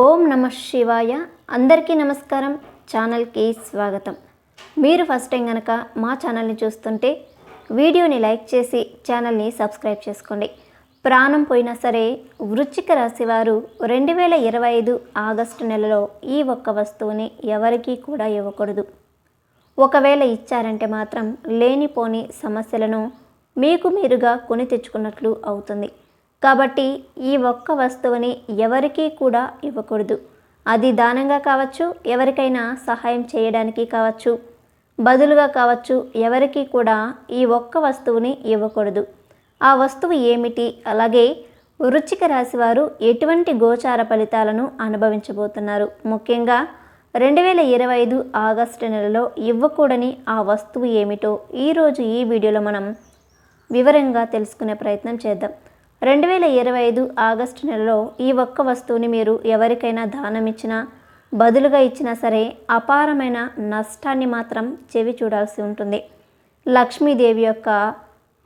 ఓం నమ శివాయ. అందరికీ నమస్కారం. ఛానల్కి స్వాగతం. మీరు ఫస్ట్ టైం కనుక మా ఛానల్ని చూస్తుంటే వీడియోని లైక్ చేసి ఛానల్ని సబ్స్క్రైబ్ చేసుకోండి. ప్రాణం పోయినా సరే వృచ్చిక రాశి వారు రెండు వేల ఇరవై ఐదు ఆగస్టు నెలలో ఈ ఒక్క వస్తువుని ఎవరికీ కూడా ఇవ్వకూడదు. ఒకవేళ ఇచ్చారంటే మాత్రం లేనిపోని సమస్యలను మీకు మీరుగా కొని తెచ్చుకున్నట్లు అవుతుంది. కాబట్టి ఈ ఒక్క వస్తువుని ఎవరికీ కూడా ఇవ్వకూడదు. అది దానంగా కావచ్చు ఎవరికైనా సహాయం చేయడానికి కావచ్చు బదులుగా కావచ్చు ఎవరికీ కూడా ఈ ఒక్క వస్తువుని ఇవ్వకూడదు. ఆ వస్తువు ఏమిటి? అలాగే వృచ్చిక రాశి వారు ఎటువంటి గోచార ఫలితాలను అనుభవించబోతున్నారు? ముఖ్యంగా రెండు వేల ఇరవై ఐదు ఆగస్టు నెలలో ఇవ్వకూడని ఆ వస్తువు ఏమిటో ఈరోజు ఈ వీడియోలో మనం వివరంగా తెలుసుకునే ప్రయత్నం చేద్దాం. రెండు వేల ఇరవై ఐదు ఆగస్టు నెలలో ఈ ఒక్క వస్తువుని మీరు ఎవరికైనా దానం ఇచ్చినా బదులుగా ఇచ్చినా సరే అపారమైన నష్టాన్ని మాత్రం చెవి చూడాల్సి ఉంటుంది. లక్ష్మీదేవి యొక్క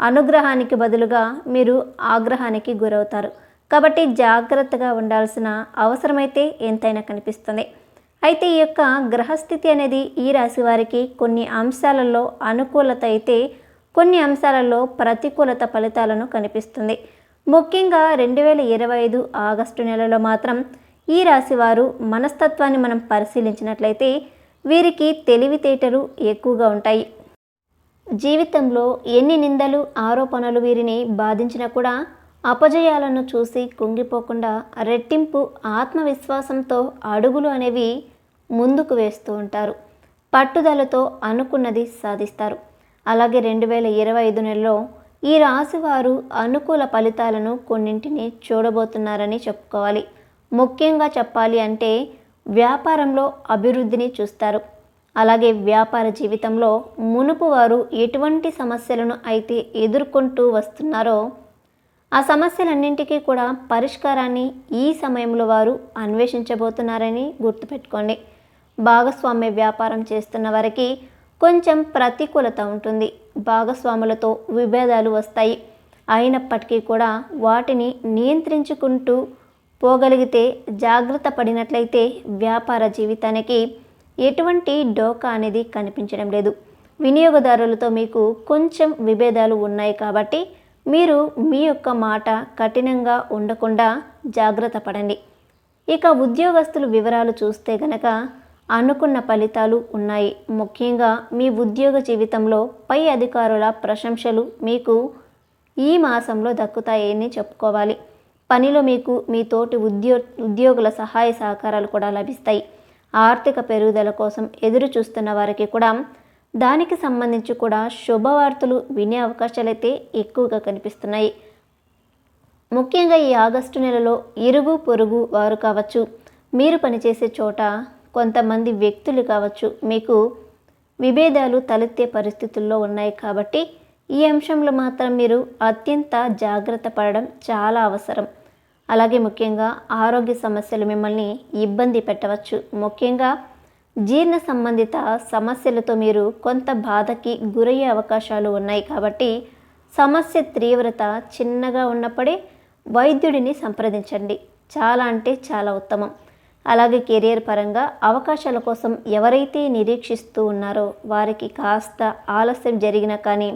అనుగ్రహానికి బదులుగా మీరు ఆగ్రహానికి గురవుతారు. కాబట్టి జాగ్రత్తగా ఉండాల్సిన అవసరమైతే ఎంతైనా కనిపిస్తుంది. అయితే ఈ యొక్క గ్రహస్థితి అనేది ఈ రాశి వారికి కొన్ని అంశాలలో అనుకూలత అయితే కొన్ని అంశాలలో ప్రతికూలత ఫలితాలను కనిపిస్తుంది. ముఖ్యంగా రెండు వేల ఇరవై ఐదు ఆగస్టు నెలలో మాత్రం ఈ రాశి వారు మనస్తత్వాన్ని మనం పరిశీలించినట్లయితే వీరికి తెలివితేటలు ఎక్కువగా ఉంటాయి. జీవితంలో ఎన్ని నిందలు ఆరోపణలు వీరిని బాధించినా కూడా అపజయాలను చూసి కుంగిపోకుండా రెట్టింపు ఆత్మవిశ్వాసంతో అడుగులు అనేవి ముందుకు వేస్తూ ఉంటారు. పట్టుదలతో అనుకున్నది సాధిస్తారు. అలాగే రెండు వేల ఇరవై ఐదు నెలలో ఈ రాశి వారు అనుకూల ఫలితాలను కొన్నింటిని చూడబోతున్నారని చెప్పుకోవాలి. ముఖ్యంగా చెప్పాలి అంటే వ్యాపారంలో అభివృద్ధిని చూస్తారు. అలాగే వ్యాపార జీవితంలో మునుపు వారు ఎటువంటి సమస్యలను అయితే ఎదుర్కొంటూ వస్తున్నారో ఆ సమస్యలన్నింటికీ కూడా పరిష్కారాన్ని ఈ సమయంలో వారు అన్వేషించబోతున్నారని గుర్తుపెట్టుకోండి. భాగస్వామ్య వ్యాపారం చేస్తున్న వారికి కొంచెం ప్రతికూలత ఉంటుంది. భాగస్వాములతో విభేదాలు వస్తాయి. అయినప్పటికీ కూడా వాటిని నియంత్రించుకుంటూ పోగలిగితే జాగ్రత్త పడినట్లయితే వ్యాపార జీవితానికి ఎటువంటి డోకా అనేది కనిపించడం లేదు. వినియోగదారులతో మీకు కొంచెం విభేదాలు ఉన్నాయి కాబట్టి మీరు మీ యొక్క మాట కఠినంగా ఉండకుండా జాగ్రత్త పడండి. ఇక ఉద్యోగస్తుల వివరాలు చూస్తే గనక అనుకున్న ఫలితాలు ఉన్నాయి. ముఖ్యంగా మీ ఉద్యోగ జీవితంలో పై అధికారుల ప్రశంసలు మీకు ఈ మాసంలో దక్కుతాయని చెప్పుకోవాలి. పనిలో మీకు మీ తోటి ఉద్యో ఉద్యోగుల సహాయ సహకారాలు కూడా లభిస్తాయి. ఆర్థిక పెరుగుదల కోసం ఎదురు చూస్తున్న వారికి కూడా దానికి సంబంధించి కూడా శుభవార్తలు వినే అవకాశాలైతే ఎక్కువగా కనిపిస్తున్నాయి. ముఖ్యంగా ఈ ఆగస్టు నెలలో ఇరుగు పొరుగు వారు కావచ్చు. మీరు పనిచేసే చోట కొంతమంది వ్యక్తులు కావచ్చు. మీకు విభేదాలు తలెత్తే పరిస్థితుల్లో ఉన్నాయి కాబట్టి ఈ అంశంలో మాత్రం మీరు అత్యంత జాగ్రత్త పడడం చాలా అవసరం. అలాగే ముఖ్యంగా ఆరోగ్య సమస్యలు మిమ్మల్ని ఇబ్బంది పెట్టవచ్చు. ముఖ్యంగా జీర్ణ సంబంధిత సమస్యలతో మీరు కొంత బాధకి గురయ్యే అవకాశాలు ఉన్నాయి కాబట్టి సమస్య తీవ్రత చిన్నగా ఉన్నప్పుడే వైద్యుడిని సంప్రదించండి. చాలా అంటే చాలా ఉత్తమం. అలాగే కెరియర్ పరంగా అవకాశాల కోసం ఎవరైతే నిరీక్షిస్తూ ఉన్నారో వారికి కాస్త ఆలస్యం జరిగినా కానీ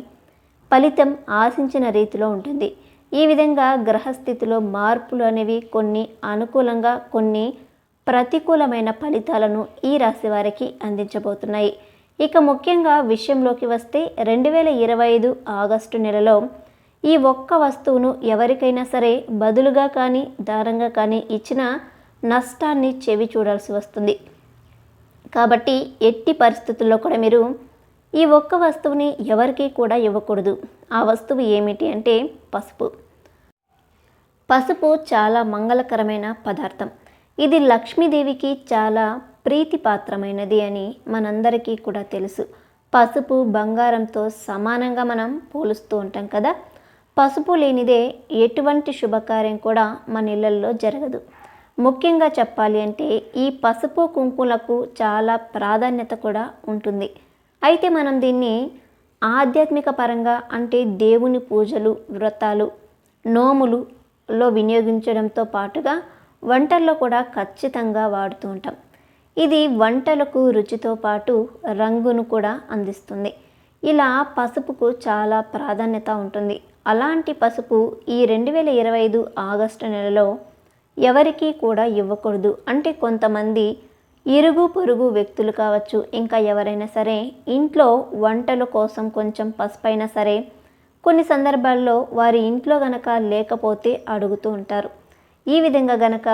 ఫలితం ఆశించిన రీతిలో ఉంటుంది. ఈ విధంగా గ్రహస్థితిలో మార్పులు అనేవి కొన్ని అనుకూలంగా కొన్ని ప్రతికూలమైన ఫలితాలను ఈ రాశి వారికి అందించబోతున్నాయి. ఇక ముఖ్యంగా విషయంలోకి వస్తే రెండు వేల ఇరవై ఐదు ఆగస్టు నెలలో ఈ ఒక్క వస్తువును ఎవరికైనా సరే బదులుగా కానీ దారంగా కానీ ఇచ్చిన నష్టాన్ని చెవి చూడాల్సి వస్తుంది. కాబట్టి ఎట్టి పరిస్థితుల్లో కూడా మీరు ఈ ఒక్క వస్తువుని ఎవరికీ కూడా ఇవ్వకూడదు. ఆ వస్తువు ఏమిటి అంటే పసుపు. పసుపు చాలా మంగళకరమైన పదార్థం. ఇది లక్ష్మీదేవికి చాలా ప్రీతిపాత్రమైనది అని మనందరికీ కూడా తెలుసు. పసుపు బంగారంతో సమానంగా మనం పోలుస్తూ ఉంటాం కదా. పసుపు లేనిదే ఎటువంటి శుభకార్యం కూడా మన ఇళ్ళల్లో జరగదు. ముఖ్యంగా చెప్పాలి అంటే ఈ పసుపు కుంకులకు చాలా ప్రాధాన్యత కూడా ఉంటుంది. అయితే మనం దీన్ని ఆధ్యాత్మిక పరంగా అంటే దేవుని పూజలు వ్రతాలు నోములు లో వినియోగించడంతో పాటుగా వంటల్లో కూడా ఖచ్చితంగా వాడుతూ ఉంటాం. ఇది వంటలకు రుచితో పాటు రంగును కూడా అందిస్తుంది. ఇలా పసుపుకు చాలా ప్రాధాన్యత ఉంటుంది. అలాంటి పసుపు ఈ రెండు వేల ఇరవై ఐదు ఆగస్టు నెలలో ఎవరికీ కూడా ఇవ్వకూడదు. అంటే కొంతమంది ఇరుగు పొరుగు వ్యక్తులు కావచ్చు. ఇంకా ఎవరైనా సరే ఇంట్లో వంటల కోసం కొంచెం పసుపైనా సరే కొన్ని సందర్భాల్లో వారి ఇంట్లో గనక లేకపోతే అడుగుతూ ఉంటారు. ఈ విధంగా గనక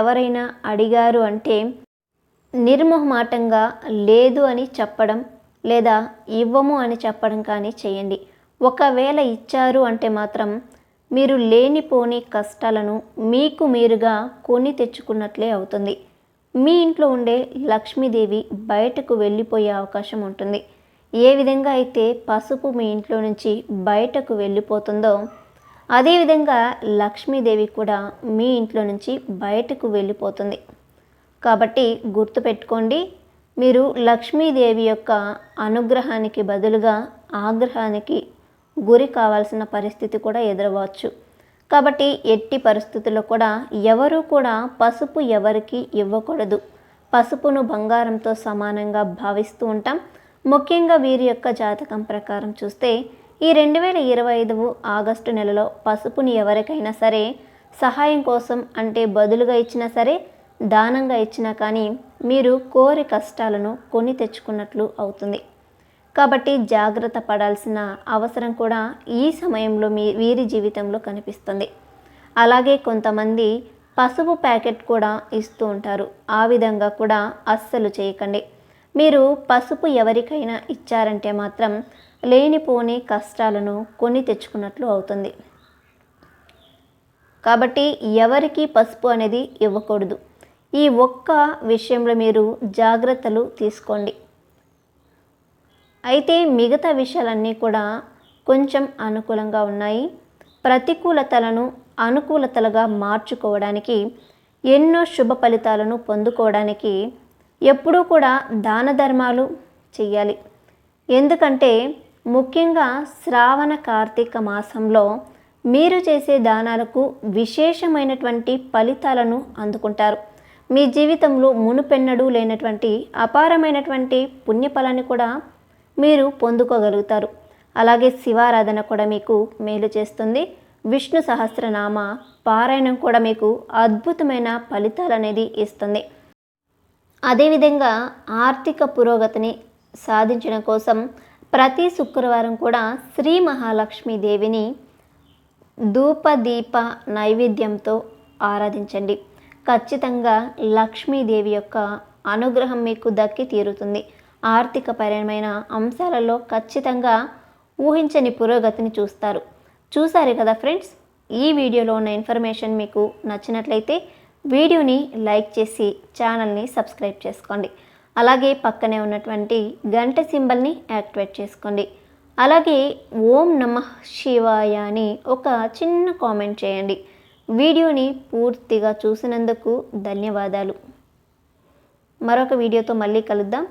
ఎవరైనా అడిగారు అంటే నిర్మోహమాటంగా లేదు అని చెప్పడం లేదా ఇవ్వము అని చెప్పడం కానీ చేయండి. ఒకవేళ ఇచ్చారు అంటే మాత్రం మీరు లేనిపోని కష్టాలను మీకు మీరుగా కొని తెచ్చుకున్నట్లే అవుతుంది. మీ ఇంట్లో ఉండే లక్ష్మీదేవి బయటకు వెళ్ళిపోయే అవకాశం ఉంటుంది. ఏ విధంగా అయితే పసుపు మీ ఇంట్లో నుంచి బయటకు వెళ్ళిపోతుందో అదేవిధంగా లక్ష్మీదేవి కూడా మీ ఇంట్లో నుంచి బయటకు వెళ్ళిపోతుంది. కాబట్టి గుర్తుపెట్టుకోండి మీరు లక్ష్మీదేవి యొక్క అనుగ్రహానికి బదులుగా ఆగ్రహానికి గురి కావాల్సిన పరిస్థితి కూడా ఎదురవచ్చు. కాబట్టి ఎట్టి పరిస్థితుల్లో కూడా ఎవరు కూడా పసుపు ఎవరికి ఇవ్వకూడదు. పసుపును బంగారంతో సమానంగా భావిస్తూ ఉంటాం. ముఖ్యంగా వీరి యొక్క జాతకం ప్రకారం చూస్తే ఈ రెండు వేల ఇరవై ఐదు ఆగస్టు నెలలో పసుపుని ఎవరికైనా సరే సహాయం కోసం అంటే బదులుగా ఇచ్చినా సరే దానంగా ఇచ్చినా కానీ మీరు కోరి కష్టాలను కొని తెచ్చుకున్నట్లు అవుతుంది. కాబట్టి జాగ్రత్త పడాల్సిన అవసరం కూడా ఈ సమయంలో మీ వీరి జీవితంలో కనిపిస్తుంది. అలాగే కొంతమంది పసుపు ప్యాకెట్ కూడా ఇస్తూ ఉంటారు. ఆ విధంగా కూడా అస్సలు చేయకండి. మీరు పసుపు ఎవరికైనా ఇచ్చారంటే మాత్రం లేనిపోని కష్టాలను కొని తెచ్చుకున్నట్లు అవుతుంది. కాబట్టి ఎవరికి పసుపు అనేది ఇవ్వకూడదు. ఈ ఒక్క విషయంలో మీరు జాగ్రత్తలు తీసుకోండి. అయితే మిగతా విషయాలన్నీ కూడా కొంచెం అనుకూలంగా ఉన్నాయి. ప్రతికూలతలను అనుకూలతలుగా మార్చుకోవడానికి ఎన్నో శుభ ఫలితాలను పొందుకోవడానికి ఎప్పుడూ కూడా దాన ధర్మాలు చెయ్యాలి. ఎందుకంటే ముఖ్యంగా శ్రావణ కార్తీక మాసంలో మీరు చేసే దానాలకు విశేషమైనటువంటి ఫలితాలను అందుకుంటారు. మీ జీవితంలో మునుపెన్నడూ లేనటువంటి అపారమైనటువంటి పుణ్యఫలాన్ని కూడా మీరు పొందుకోగలుగుతారు. అలాగే శివారాధన కూడా మీకు మేలు చేస్తుంది. విష్ణు సహస్రనామ పారాయణం కూడా మీకు అద్భుతమైన ఫలితాలు అనేది ఇస్తుంది. అదేవిధంగా ఆర్థిక పురోగతిని సాధించడం కోసం ప్రతి శుక్రవారం కూడా శ్రీ మహాలక్ష్మీదేవిని దేవిని దీప నైవేద్యంతో ఆరాధించండి. ఖచ్చితంగా లక్ష్మీదేవి యొక్క అనుగ్రహం మీకు దక్కి తీరుతుంది. ఆర్థికపరమైన అంశాలలో ఖచ్చితంగా ఊహించని పురోగతిని చూస్తారు. చూసారు కదా ఫ్రెండ్స్? ఈ వీడియోలో ఉన్న ఇన్ఫర్మేషన్ మీకు నచ్చినట్లయితే వీడియోని లైక్ చేసి ఛానల్ని సబ్స్క్రైబ్ చేసుకోండి. అలాగే పక్కనే ఉన్నటువంటి గంట సింబల్ని యాక్టివేట్ చేసుకోండి. అలాగే ఓం నమ శివాయ అని ఒక చిన్న కామెంట్ చేయండి. వీడియోని పూర్తిగా చూసినందుకు ధన్యవాదాలు. మరొక వీడియోతో మళ్ళీ కలుద్దాం.